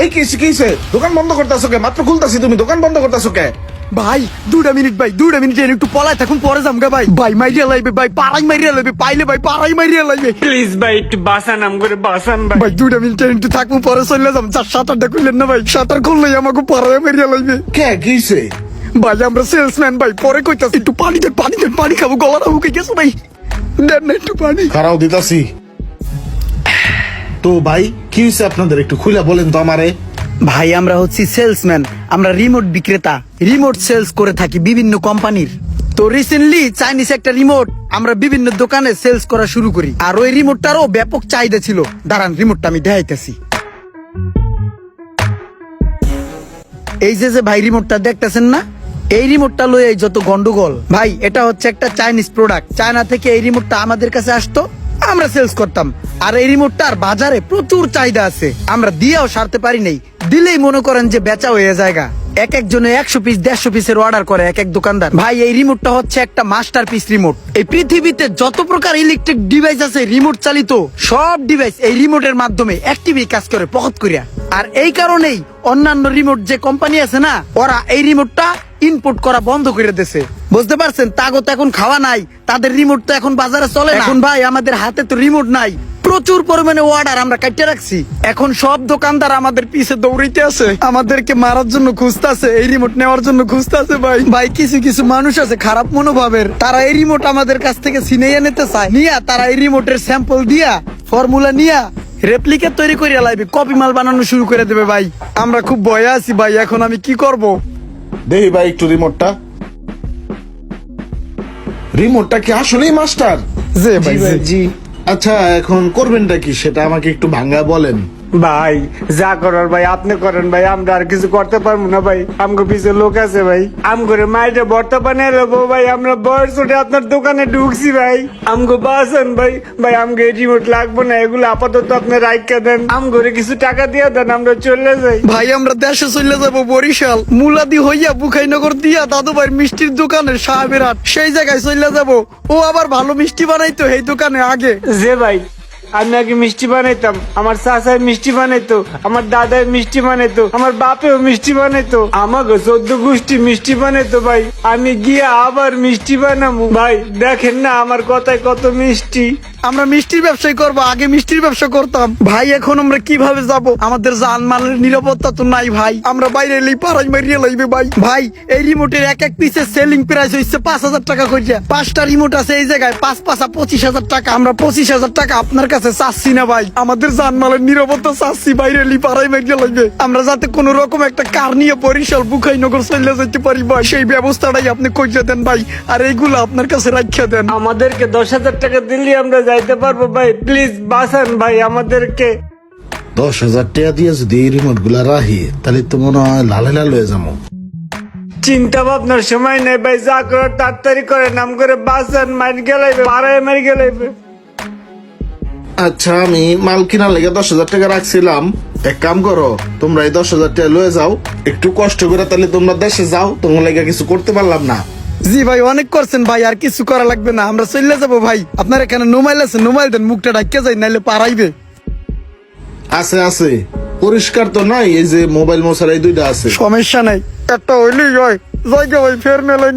এই কিসে কিসে দোকান বন্ধ করতেছো কে? মাত্র খুলতাছি তুমি দোকান বন্ধ করতেছো কে? ভাই দুটা মিনিট ভাই দুটা মিনিট একটু পলায় থাকুন পরে যাম গা ভাই। ভাই মাইরিয়া লাইবে ভাই পাড়াই মাইরিয়া লাইবে পাইলে ভাই পাড়াই মাইরিয়া লাইবে। প্লিজ ভাই একটু বাসান আম করে বাসান ভাই। ভাই দুটা মিনিট একটু থাকুন পরে চলে যাম। চার সাত খুললেন না ভাই সাঁতার খুললে আমাকে পাড়াই মাইরিয়া লাইবে। কে কিসে ভাই আমরা সেলসম্যান ভাই পরে কইতাছি একটু পানি দেন পানি দেন পানি খাব গলাটা হুকে গেছে ভাই। দেন না একটু পানি। খারাও দিতাছি। তো ভাই, কি হয়েছে আপনাদের? একটু খুলে বলেন তো আমারে। ভাই, আমরা হচ্ছি সেলসম্যান। আমরা রিমোট বিক্রেতা। রিমোট সেলস করে থাকি বিভিন্ন কোম্পানির। তো রিসেন্টলি চাইনিজ একটা রিমোট আমরা বিভিন্ন দোকানে সেলস করা শুরু করি। আর ওই রিমোটটারও ব্যাপক চাহিদা ছিল। দাঁড়ান রিমোটটা আমি দেখাইতেছি। এই যে যে ভাই রিমোটটা দেখতেছেন না? এই রিমোটটা লয়ে যত গন্ডগোল। ভাই, এটা হচ্ছে একটা চাইনিজ প্রোডাক্ট চায়না থেকে এই রিমোটটা আমাদের কাছে আসতো। আমরা সেলস করতাম। আর এই রিমোটটার বাজারে প্রচুর চাহিদা আছে। আমরা দিয়েও সারতে পারি নাই। দিলেই মনে করেন যে বেচা হয়ে জায়গা এক একজনে একশো পিস দেড়শো পিসের অর্ডার করে এক এক দোকানদার। ভাই, এই রিমোটটা হচ্ছে একটা মাস্টার পিস রিমোট এই পৃথিবীতে যত প্রকার ইলেকট্রিক ডিভাইস আছে রিমোট চালিত, সব ডিভাইস এই রিমোটের মাধ্যমে অ্যাক্টিভলি কাজ করে পকত করিয়া আর এই কারণেই অন্যান্য রিমোট যে কোম্পানি আছে না, ওরা এই রিমোটটা ইনপুট করা বন্ধ করে দিছে। বুঝতে পারছেন? তাগো তো এখন খাওয়া নাই। তাদের রিমোট তো এখন বাজারে চলে এখন ভাই, আমাদের হাতে তো রিমোট নাই। প্রচুর পরিমাণে অর্ডার আমরা কাটিয়ে রাখছি। এখন সব দোকানদার আমাদের পিছে দৌড়াইতে আছে। আমাদেরকে মারার জন্য খুঁজতেছে, এই রিমোট নেওয়ার জন্য খুঁজতেছে ভাই। ভাই, কিছু কিছু মানুষ আছে খারাপ মনোভাবের। তারা এই রিমোট আমাদের কাছ থেকে ছিনাইয়া নিতে চায়। নিয়া, তারা এই রিমোটের স্যাম্পল দিয়া ফর্মুলা নিয়া রেপ্লিকেট তৈরি করে লাইবে। কপি মাল বানানো শুরু করে দেবে ভাই। আমরা খুব ভয়ে আছি ভাই, এখন আমি কি করব? দেখি ভাই একটু রিমোটটা রিমোটটা কি আসলেই মাস্টার জি ভাই জি। আচ্ছা এখন করবেনটা কি? সেটা আমাকে একটু ভাঙ্গা বলেন। ভাই যা করার ভাই আপনি করেন ভাই আমরা আর কিছু করতে পারব না ভাই। আমগো পিছে লোক আছে ভাই। আম করে মাইটা বর্তা বানিয়ে নেব ভাই আমরা বয়স উঠে আপনার দোকানে ঢুকছি ভাই। আমগো বাসেন ভাই ভাই আমগো রিমোট লাগবো না এগুলো আপাতত আপনি রাইখা দেন। আম করে কিছু টাকা দিয়ে দেন আমরা চলে যাই। ভাই আমরা দেশে চলে যাব বরিশাল। মুলাদি হইয়া বুখাইনগর দিয়া দাদু ভাই মিষ্টির দোকানে সাহেবের হাট। সেই জায়গায় চলে যাব। ও আবার ভালো মিষ্টি বানাইতো এই দোকানে আগে। যে ভাই আমি আগে মিষ্টি বানাইতাম, আমার চাচাই মিষ্টি বানাইতো, আমার দাদায় মিষ্টি বানাইতো, আমার বাপেও মিষ্টি বানাইতো আমাকে চোদ্দ গোষ্ঠী মিষ্টি বানাইতো ভাই। আমি গিয়ে আবার মিষ্টি বানাবো ভাই, দেখেন না আমার কথায় কত মিষ্টি। আমরা মিষ্টির ব্যবসায় করব, আগে মিষ্টির ব্যবসা করতাম। ভাই, এখন আমরা কীভাবে যাব? আমাদের জানমালের নিরাপত্তা তো নাই ভাই। আমরা বাইরে এলেই পাড়াই মারিয়ে লাইবে ভাই। ভাই, এই রিমোটের এক এক পিসের সেলিং প্রাইস হচ্ছে পাঁচ হাজার টাকা করিয়া পাঁচটা রিমোট আছে এই জায়গায়, পাঁচ পাঁচা পঁচিশ হাজার টাকা। আমরা পঁচিশ হাজার টাকা আপনার কাছে চাচ্ছি না ভাই। আমাদের জানমালের নিরাপত্তা চাচ্ছি, বাইরে এলেই পাড়াই মারিয়ে লাগবে আমরা যাতে কোন রকম একটা কার নিয়ে বরিশাল বুখাইনগর চলে যেতে পারি ভাই। সেই ব্যবস্থাটাই আপনি কইয়া দেন ভাই। আর এইগুলো আপনার কাছে রাখিয়া দেন। আমাদেরকে দশ হাজার টাকা দিলে আমরা যাইতে পারব ভাই। প্লিজ বাঁচান ভাই আমাদেরকে। দশ হাজার টাকা দিয়ে যদি এই রিমোটগুলা রাহি তাহলে তো মনে হয় লালে লাল হয়ে যাব। চিন্তা ভাবনার সময় নেই ভাই যা করার তাড়াতাড়ি করে নাম করে বাঁচান মার গেলাইবে পাড়ায় মার গেলাইবে। আচ্ছা আমি মাল কিনার লেগে দশ হাজার টাকা রাখছিলাম। এক কাম করো তোমরা এই দশ হাজার টাকা লয়ে যাও। একটু কষ্ট করে তাহলে তোমরা দেশে যাও তোমার লেগে কিছু করতে পারলাম না। জি ভাই অনেক করছেন ভাই আর কিছু করা লাগবে না। আমরা চললে যাব ভাই। আপনার এখানে নোমাইল আছে নোমাইল দেন মুখটা ঢাকিয়ে যাই নাইলে পারাইবে আছে আছে। পরিষ্কার তো নাই এই যে মোবাইল মশার এই দুইটা আছে। সমস্যা নাই। একটা হইলেই হয়। জয় ভাই ফের মেলেন